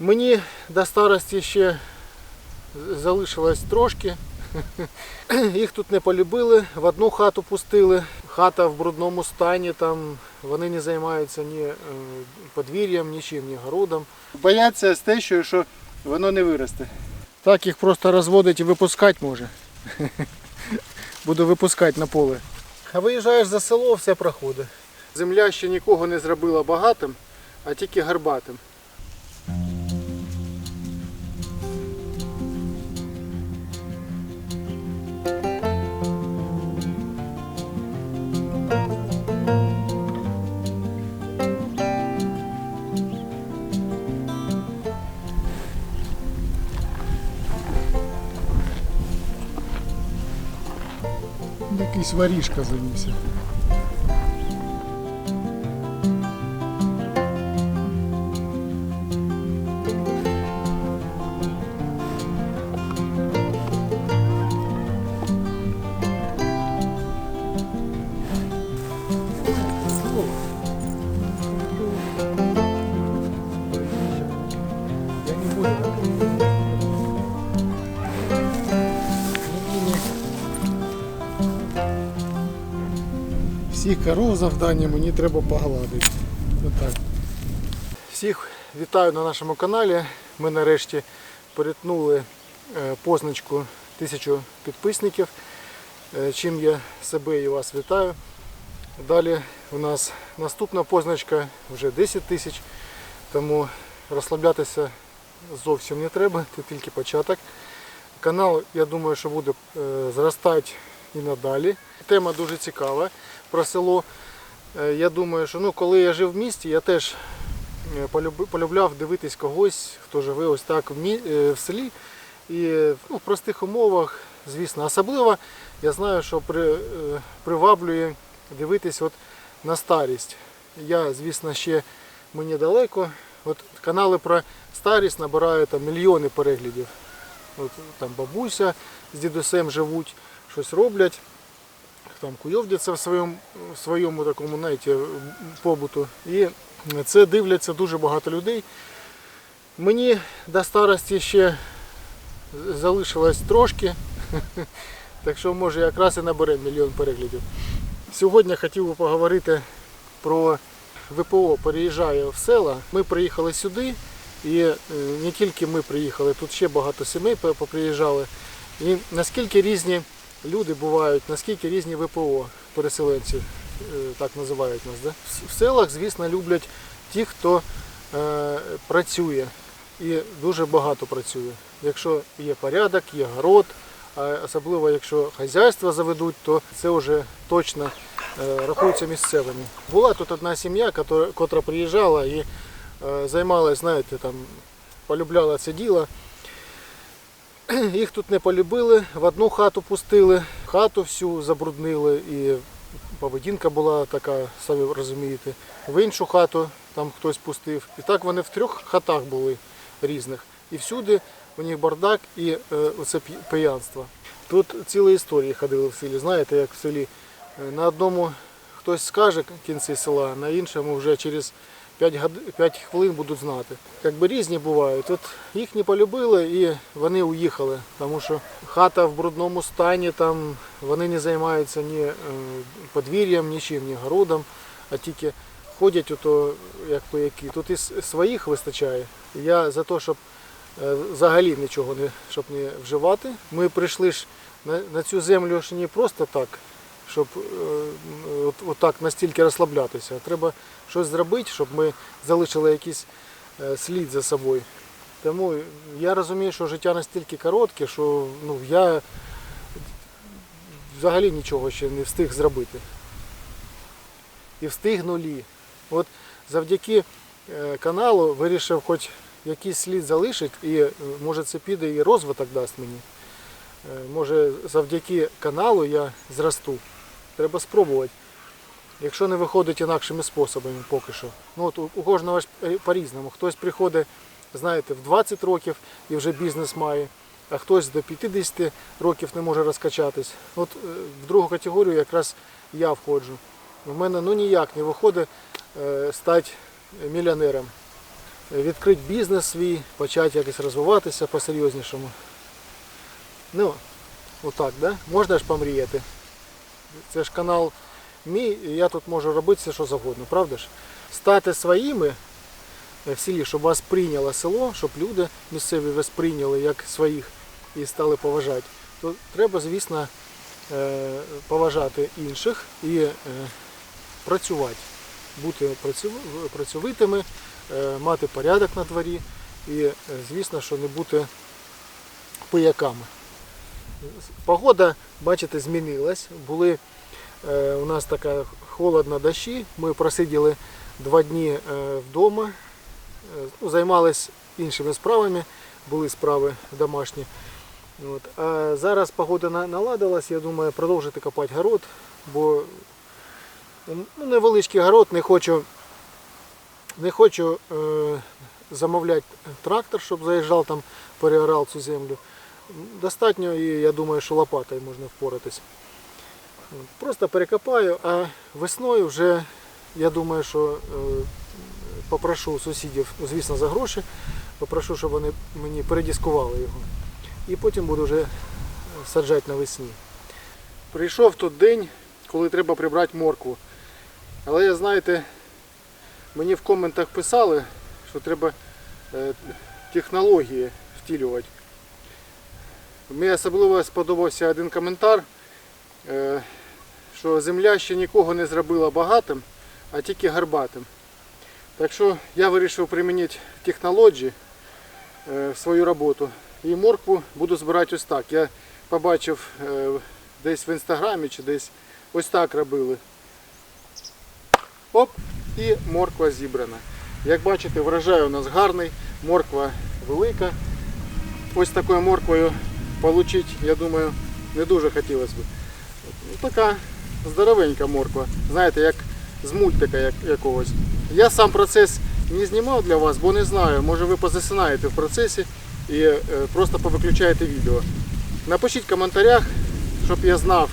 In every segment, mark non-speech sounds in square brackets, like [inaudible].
Мені до старості ще залишилось трошки. [clears throat] Їх тут не полюбили, в одну хату пустили. Хата в брудному стані, там вони не займаються ні е, подвір'ям, нічим, ні городом. Бояться з те, що, що воно не виросте. Так їх просто розводить і випускати може. [laughs] Буду випускати на поле. А виїжджаєш за село, все проходить. Земля ще нікого не зробила багатим, а тільки гарбатим. Якийсь воріжка завівся. Коров завдання мені треба погладити. Отак. Всіх вітаю на нашому каналі. Ми нарешті перетнули е, позначку тисячу підписників. е, Чим я себе і вас вітаю. Далі у нас наступна позначка вже 10 тисяч, тому розслаблятися зовсім не треба, це тільки початок. Канал, я думаю, що буде е, зростати і надалі. Тема дуже цікава про село. Е, Я думаю, що ну, коли я жив в місті, я теж е, полюбляв дивитись когось, хто живе ось так в, е, селі. І ну, в простих умовах, звісно, особливо я знаю, що при, приваблює дивитись от на старість. Я, звісно, ще мені далеко. От канали про старість набирають там, мільйони переглядів. От, там бабуся з дідусем живуть, щось роблять, там куйовдяться в своєму, в своєму такому знаєте, побуту. І це дивляться дуже багато людей. Мені до старості ще залишилось трошки, [laughs] так що може якраз і набере мільйон переглядів. Сьогодні хотів би поговорити про ВПО переїжджає в села. Ми приїхали сюди, і е, не тільки ми приїхали, тут ще багато сімей поприїжджали. І наскільки різні люди бувають, наскільки різні ВПО переселенці, е, так називають нас. Да? В- селах, звісно, люблять ті, хто е, працює і дуже багато працює. Якщо є порядок, є город, а особливо якщо хазяйство заведуть, то це вже точно е, рахуються місцевими. Була тут одна сім'я, котра, приїжджала і е, займалась, знаєте, там, полюбляла це діло. [clears throat] Їх тут не полюбили, в одну хату пустили, хату всю забруднили і поведінка була така, самі розумієте. В іншу хату там хтось пустив. І так вони в трьох хатах були різних. І всюди у них бардак і е, оце п'янство. Тут цілі історії ходили в селі. Знаєте, як в селі е, на одному хтось скаже кінці села, на іншому вже через 5, 5 хвилин будуть знати. Якби різні бувають. От їх не полюбили і вони уїхали, тому що хата в брудному стані, там вони не займаються ні е, подвір'ям, нічим, ні городом, а тільки ходять ото, як пияки. Тут і своїх вистачає. Я за те, щоб е, взагалі нічого не, щоб не вживати. Ми прийшли ж на, на цю землю ж не просто так, щоб е, от, от так настільки розслаблятися. Треба щось зробити, щоб ми залишили якийсь е, слід за собою. Тому я розумію, що життя настільки коротке, що ну, я взагалі нічого ще не встиг зробити. І встигнулі. От завдяки е, каналу вирішив хоч якийсь слід залишити, і може це піде і розвиток дасть мені. Е, Може завдяки каналу я зросту. Треба спробувати. Якщо не виходить інакшими способами поки що. Ну от у, кожного е, по-різному. Хтось приходить, знаєте, в 20 років і вже бізнес має, а хтось до 50 років не може розкачатись. От е, в другу категорію якраз я входжу. У мене ну ніяк не виходить стати мільйонером. відкрити бізнес свій, почати якось розвиватися по-серйознішому. Ну, отак, да? Можна ж помріяти. Це ж канал мій, і я тут можу робити все, що завгодно, правда ж? Стати своїми е, в селі, щоб вас прийняло село, щоб люди місцеві вас прийняли як своїх і стали поважати, то треба, звісно, е, поважати інших і е, працювати, бути працьовитими, мати порядок на дворі і, звісно, що не бути пияками. Погода, бачите, змінилась. Були е, у нас така холодна дощі. Ми просиділи два дні е, вдома, е, ну, займалися іншими справами, були справи домашні. От. А зараз погода на- наладилась, я думаю, продовжити копати город, бо ну, невеличкий город, не хочу, не хочу е, замовляти трактор, щоб заїжджав там, переорав цю землю. Достатньо і я думаю, що лопатою можна впоратись. Просто перекопаю, а весною вже я думаю, що е, попрошу сусідів, ну, звісно, за гроші, попрошу, щоб вони мені передіскували його. І потім буду вже саджати навесні. Прийшов той день, коли треба прибрати моркву. Але знаєте, мені в коментах писали, що треба е, технології втілювати. Мені особливо сподобався один коментар, е, що земля ще нікого не зробила багатим, а тільки гарбатим. Так що я вирішив примінити технології е, в свою роботу. І моркву буду збирати ось так. Я побачив е, десь в інстаграмі чи десь ось так робили. Оп, і морква зібрана. Як бачите, врожай у нас гарний, морква велика. Ось такою морквою отримати, я думаю, не дуже хотілося б. Ну, така здоровенька морква. Знаєте, як з мультика як, якогось. Я сам процес не знімав для вас, бо не знаю, може ви позасинаєте в процесі і е, просто повиключаєте відео. Напишіть в коментарях, щоб я знав,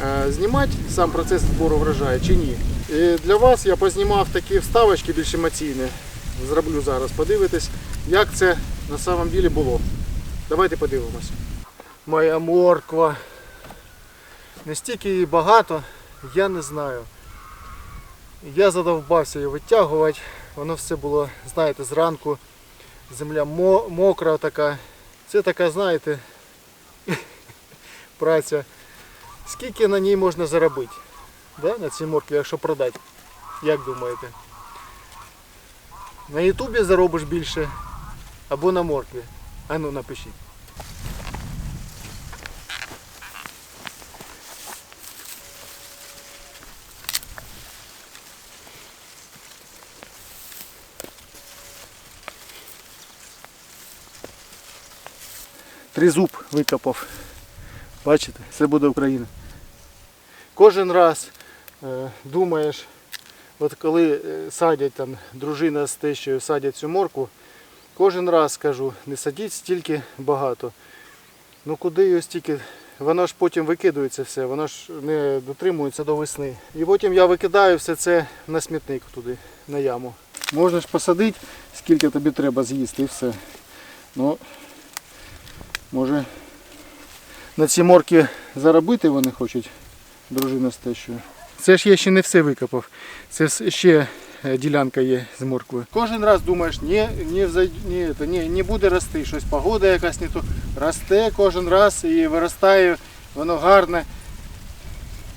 е, знімати сам процес збору врожаю чи ні. І для вас я познімав такі вставочки більш емоційні. Зроблю зараз, подивитесь, як це на самом деле було. Давайте подивимось. Моя морква. Настільки її багато, я не знаю. Я задовбався її витягувати. Воно все було, знаєте, зранку. Земля мокра така. Це така, знаєте, [laughs] праця. Скільки на ній можна заробити? Да? На цій моркві, якщо продати. Як думаєте? На Ютубі заробиш більше або на моркві. А ну напишіть. Тризуб викопав. Бачите, це буде Україна. Кожен раз е, думаєш, от коли е, садять там дружина з тещою садять цю морку, кожен раз кажу, не садіть стільки багато. Ну куди його стільки? Воно ж потім викидується все, воно ж не дотримується до весни. І потім я викидаю все це на смітник туди, на яму. Можна ж посадити, скільки тобі треба з'їсти і все. Ну, може на ці морки заробити вони хочуть, дружина з тещою. Це ж я ще не все викопав. Це ще е, ділянка є з морквою. Кожен раз думаєш, ні, ні, ні, ні, не буде рости, щось погода якась не то. Росте кожен раз і виростає, воно гарне.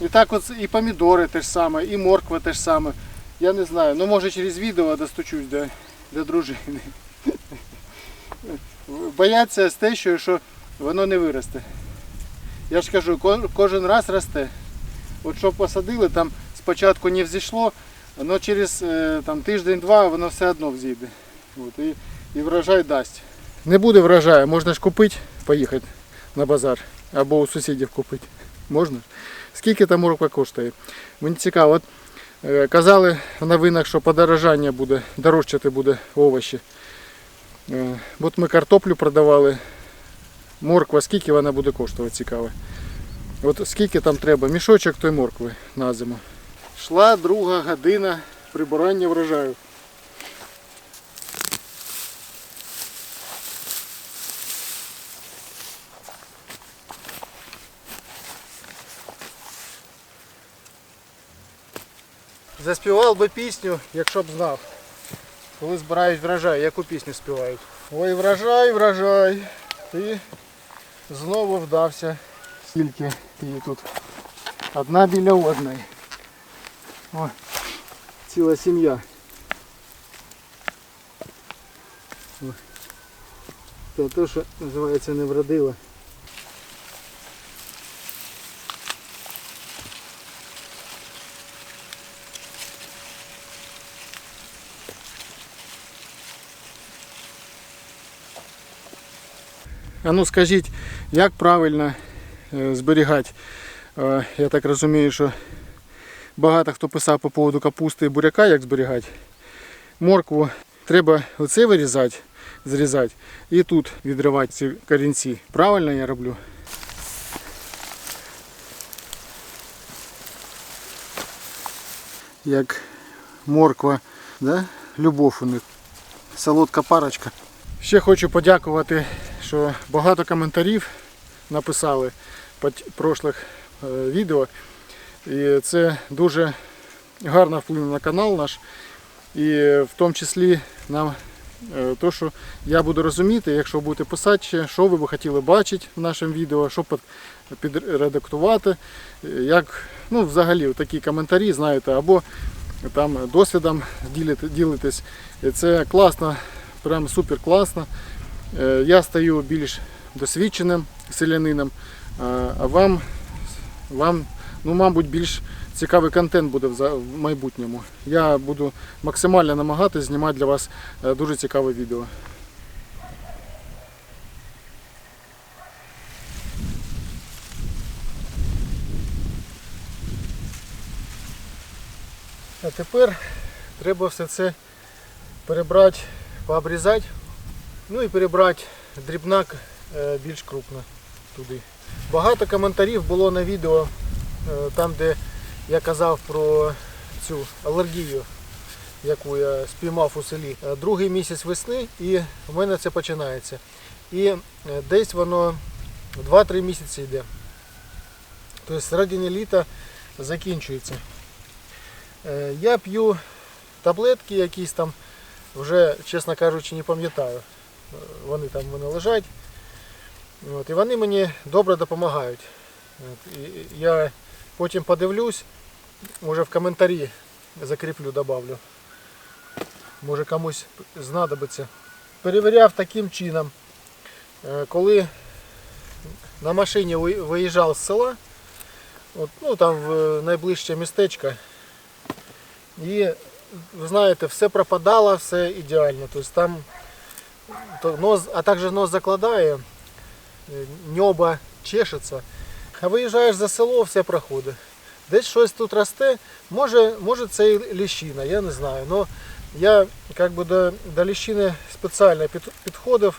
І так от і помідори те ж саме, і морква те ж саме. Я не знаю, ну може через відео достучусь до, до дружини. Бояться з тещою, що воно не виросте. Я ж кажу, кожен раз росте. От що посадили, там спочатку не взійшло, але через е, тиждень-два воно все одно взійде. От, і, і врожай дасть. Не буде врожаю, можна ж купити, поїхати на базар або у сусідів купити. Можна? Скільки там морква коштує? Мені цікаво. От, е, казали в новинах, що подорожання буде, дорожчати буде овочі. Е, от ми картоплю продавали. Морква, скільки вона буде коштувати, цікаво. От скільки там треба, мішочок той моркви на зиму. Шла друга година прибирання врожаю. Заспівав би пісню, якщо б знав. Коли збирають врожай, яку пісню співають? Ой, врожай, врожай, ти знову вдався. Скільки її тут? Одна біля одної. О, ціла сім'я. Це те, що називається не вродила. А ну скажіть, як правильно е, зберігати? Е, Я так розумію, що багато хто писав по поводу капусти і буряка, як зберігати. Моркву треба оце вирізати, зрізати і тут відривати ці корінці. Правильно я роблю? Як морква, да? любов у них. Солодка парочка. Ще хочу подякувати, що багато коментарів написали по прошлих е, відео. І це дуже гарно вплине на канал наш. І в тому числі на е, те, що я буду розуміти, якщо будете писати, ще, що ви б хотіли бачити в нашому відео, що підредактувати, е, як ну, взагалі такі коментарі, знаєте, або там досвідом ділите- ділитесь. Це класно, прям супер класно. Е, Я стаю більш досвідченим селянином, а вам, вам ну, мабуть, більш цікавий контент буде в майбутньому. Я буду максимально намагатися знімати для вас е, дуже цікаве відео. А тепер треба все це перебрати, пообрізати, ну і перебрати дрібнак е, більш крупно туди. Багато коментарів було на відео, е, там де я казав про цю алергію, яку я спіймав у селі. Е, Другий місяць весни і в мене це починається. І десь воно 2-3 місяці йде. Тобто середині літа закінчується. Я п'ю таблетки якісь там, вже, чесно кажучи, не пам'ятаю. Вони там в мене лежать. От, і вони мені добре допомагають. От, і я потім подивлюсь, може в коментарі закріплю, добавлю. Може комусь знадобиться. Перевіряв таким чином, е, коли на машині виїжджав з села, от, ну там в найближче містечко, і ви знаєте, все пропадало, все ідеально. Тобто там нос, а також нос закладає, е, небо чешеться. А виїжджаєш за село, все проходить. Десь щось тут росте, може, може це і ліщина, я не знаю. Но я как би, до, до ліщини спеціально під, підходив.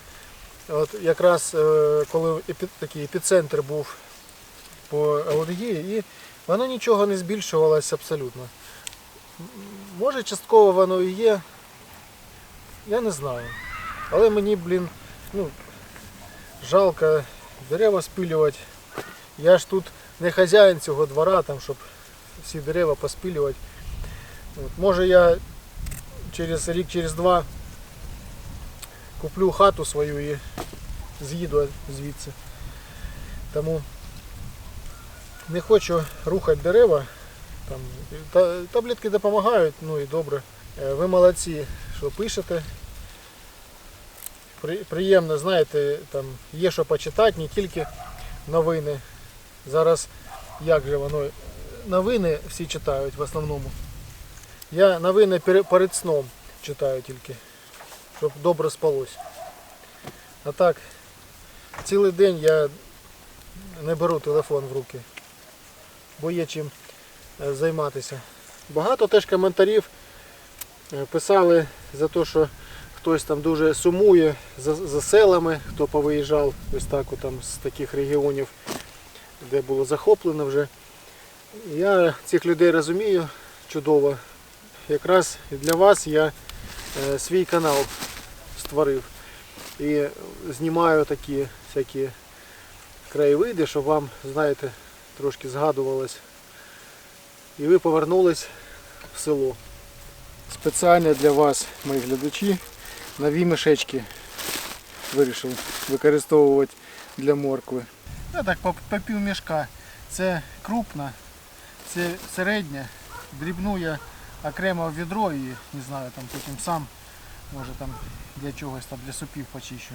От якраз е, коли такий епіцентр був по алергії, і воно нічого не збільшувалося абсолютно. Може частково воно і є, я не знаю. Але мені, блін, ну, жалко дерева спилювати. Я ж тут не хазяїн цього двора, там, щоб всі дерева поспилювати. От, може я через рік, через два куплю хату свою і з'їду звідси. Тому не хочу рухати дерева. Там, таблетки допомагають, ну і добре. Е, Ви молодці, що пишете. При, приємно, знаєте, там є що почитати, не тільки новини. Зараз як же воно. Новини всі читають в основному. Я новини перед сном читаю тільки, щоб добре спалось. А так, цілий день я не беру телефон в руки, бо є чим е, займатися. Багато теж коментарів е, писали за те, що хтось там дуже сумує за, за селами, хто повиїжджав ось так там з таких регіонів, де було захоплено вже. Я цих людей розумію чудово. Якраз для вас я е, свій канал створив і знімаю такі всякі краєвиди, щоб вам, знаєте, трошки згадувалось. І ви повернулись в село. Спеціально для вас, мої глядачі, нові мішечки вирішив використовувати для моркви. Я так по, по пів мішка. Це крупна, це середня. Дрібну я окремо в відро і не знаю, там потім сам, може там для чогось там для супів почищу.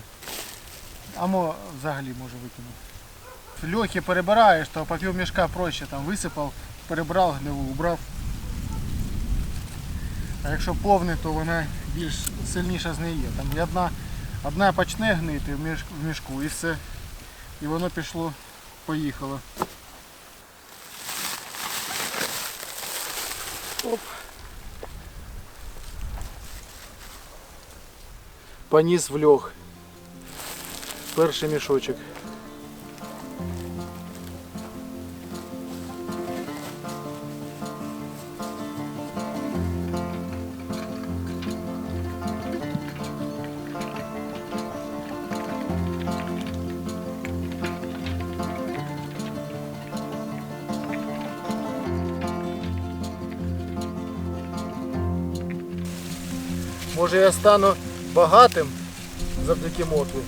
Або взагалі може викину. Льохи перебираєш, то по пів мішка проще там висипав, перебрав гнилу, убрав. А якщо повний, то вона більш сильніша з неї є. Там і одна, одна почне гнити в міш- в мішку і все. І воно пішло, поїхало. Оп. Поніс в льох. Перший мішочок. Може я стану багатим завдяки моркві.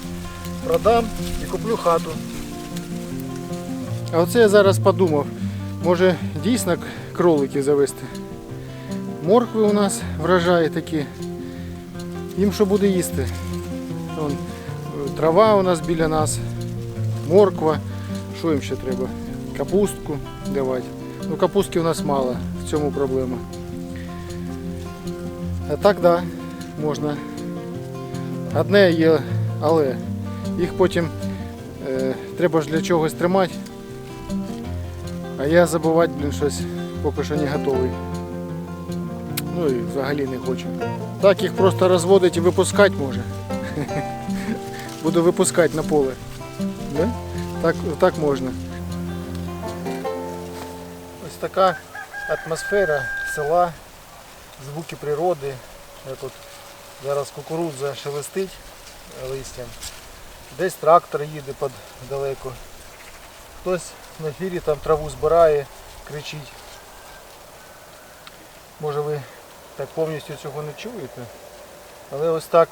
Продам і куплю хату. А оце я зараз подумав. Може дійсно к- кроликів завести. Моркви у нас врожаї такі. Їм що буде їсти? Вон, е, трава у нас біля нас, морква. Що їм ще треба? Капустку давати. Ну капустки у нас мало, в цьому проблема. А так да, можна. Одне є, але їх потім е, треба ж для чогось тримати. А я забувати, блін, щось поки що не готовий. Ну і взагалі не хочу. Так їх просто розводити і випускати може. [laughs] Буду випускати на поле. Да? Так, так можна. Ось така атмосфера села, звуки природи. Я тут зараз кукурудза шелестить листям. Десь трактор їде далеко. Хтось на фірі там траву збирає, кричить. Може ви так повністю цього не чуєте. Але ось так,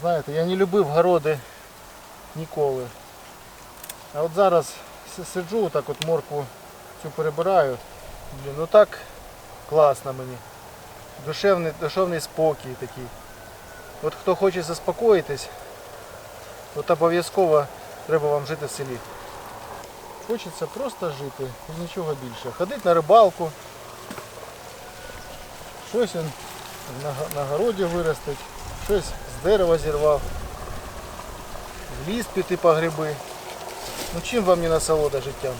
знаєте, я не любив городи ніколи. А от зараз сиджу, так от моркву цю перебираю. Блін, ну так класно мені. Душевний, душевний спокій такий. От хто хоче заспокоїтись, от обов'язково треба вам жити в селі. Хочеться просто жити і нічого більше. Ходити на рибалку, щось він на, городі виростить, щось з дерева зірвав, в ліс піти по гриби. Ну чим вам не насолода життям?